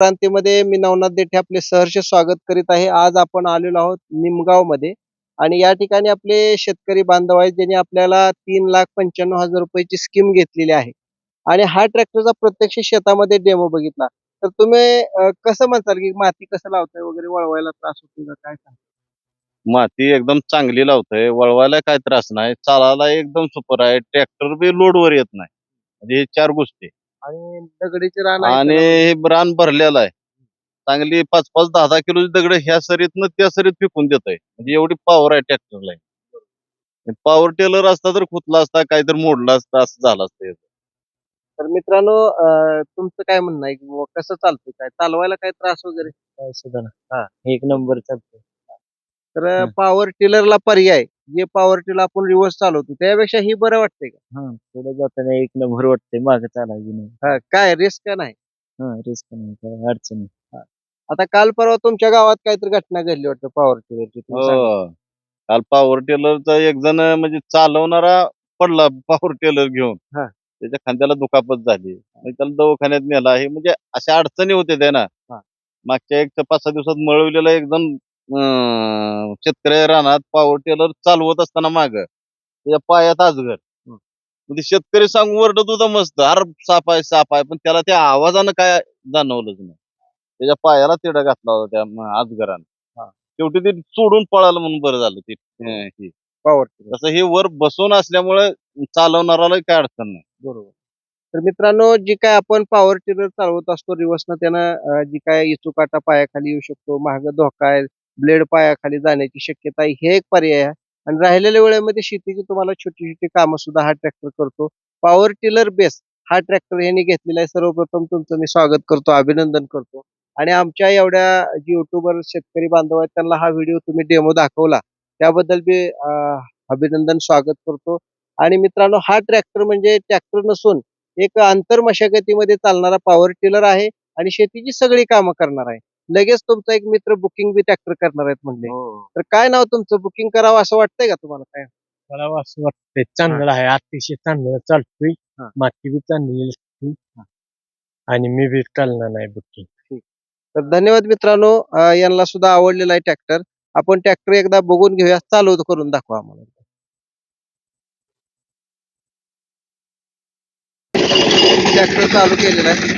क्रांतीमध्ये मी नवनाथ देठे आपले सहर्ष स्वागत करीत आहे. आज आपण आलेलो आहोत निमगावमध्ये आणि या ठिकाणी आपले शेतकरी बांधव आहेत ज्यांनी आपल्याला तीन लाख पंच्याण्णव हजार रुपयाची स्कीम घेतलेली आहे. आणि हा ट्रॅक्टरचा प्रत्यक्ष शेतामध्ये डेमो बघितला. तर तुम्ही कसं म्हणताल की माती कसं लावताय वगैरे वळवायला त्रास होतो का? काय माती एकदम चांगली लावतोय. वळवायला काय त्रास नाही. चालायला एकदम सुपर आहे. ट्रॅक्टर बी लोडवर येत नाही. म्हणजे हे चार गोष्टी. आणि दगडीचे रान आहे आणि. हे रान भरलेलं आहे. चांगली पाच पाच दहा दहा किलोची दगड ह्या सरीतनं त्या सरीत फेकून देत आहे म्हणजे एवढी पॉवर आहे ट्रॅक्टरला पॉवर टेलर असता तर खुतला असता काहीतरी मोडला असता असं झालं असतं याचं. तर मित्रांनो अं, तुमचं काय म्हणणं आहे? की बुवा कसं चालतंय? काय चालवायला काय त्रास वगैरे? काय सुद्धा नाही एक नंबर चालतोय. तर हं. पॉवर टिलरला पर्याय. जे पॉवर टिलर आपण रिव्हर्स चालवतो त्यापेक्षा ही बरं वाटतंय का? हा पुढे जाताना एक नंबर वाटतंय मागे चालायची नाही. हा, काय रिस्क का नाही? हा रिस्क नाही काय अडचण नाही. आता काल परवा तुमच्या गावात काहीतरी घटना घडली वाटतं पॉवर टिलरची तुम्ही सांगा. हो. काल पॉवर टेलरचा एक जण म्हणजे चालवणारा पडला पॉवर टेलर घेऊन. हा. त्याच्या खांद्याला दुखापत झाली. आणि त्याला दवाखान्यात नेला हे म्हणजे अशा अडचणी होते त्या ना. हा. मागच्या एक ते पाच सहा दिवसात मळवलेला एक जण अं, शेतकरी रानात पॉवर टेलर चालवत असताना माग त्याच्या पायात आजगर म्हणजे शेतकरी सांगून वरडत होता मस्त अर साप आहे साप आहे पण त्याला त्या आवाजानं काय जाणवलंच नाही. त्याच्या पायाला तिडा घातला होता त्या म- आजगरानं हा. शेवटी ते सोडून पळालं म्हणून बरं झालं ते अं, हे. पॉवर टिलर तसं हे वर बसून असल्यामुळे चालवणाराला काय अडचण नाही. बरोबर. तर मित्रांनो जी काय आपण पॉवर टिलर चालवत असतो रिव्हर्सनं त्यानं अं, जी काय इचुकाटा पायाखाली येऊ शकतो महाग धोका आहे ब्लेड पायाखाली जाण्याची शक्यता आहे. हे एक पर्याय आहे. आणि राहिलेल्या वेळेमध्ये शेतीची तुम्हाला छोटी छोटी कामं सुद्धा हा ट्रॅक्टर करतो. पॉवर टिलर बेस हा ट्रॅक्टर यांनी घेतलेला आहे. सर्वप्रथम तुमचं मी स्वागत करतो अभिनंदन करतो. आणि आमच्या एवढ्या जी युट्यूबर शेतकरी बांधव आहेत त्यांना हा व्हिडिओ तुम्ही डेमो दाखवला. त्याबद्दल मी अभिनंदन स्वागत करतो. आणि मित्रांनो हा ट्रॅक्टर म्हणजे ट्रॅक्टर नसून एक आंतर मशागतीमध्ये चालणारा पॉवर टिलर आहे. आणि शेतीची सगळी कामं करणार आहे. लगेच तुमचा एक मित्र बुकिंग बी ट्रॅक्टर करणार आहेत म्हणले. तर काय नाव तुमचं? बुकिंग करावं असं वाटतंय का तुम्हाला काय? मला असं वाटतंय. चांगलं आहे. अतिशय चांगलं चालतोय. हा. माती बी चांगली लागते. आणि मी बी चालणार नाही बुकिंग तर धन्यवाद मित्रांनो. अं, यांना सुद्धा आवडलेला आहे ट्रॅक्टर आपण ट्रॅक्टर एकदा बघून घेऊया. चालू करून दाखवा आम्हाला. ट्रॅक्टर चालू केलेला आहे.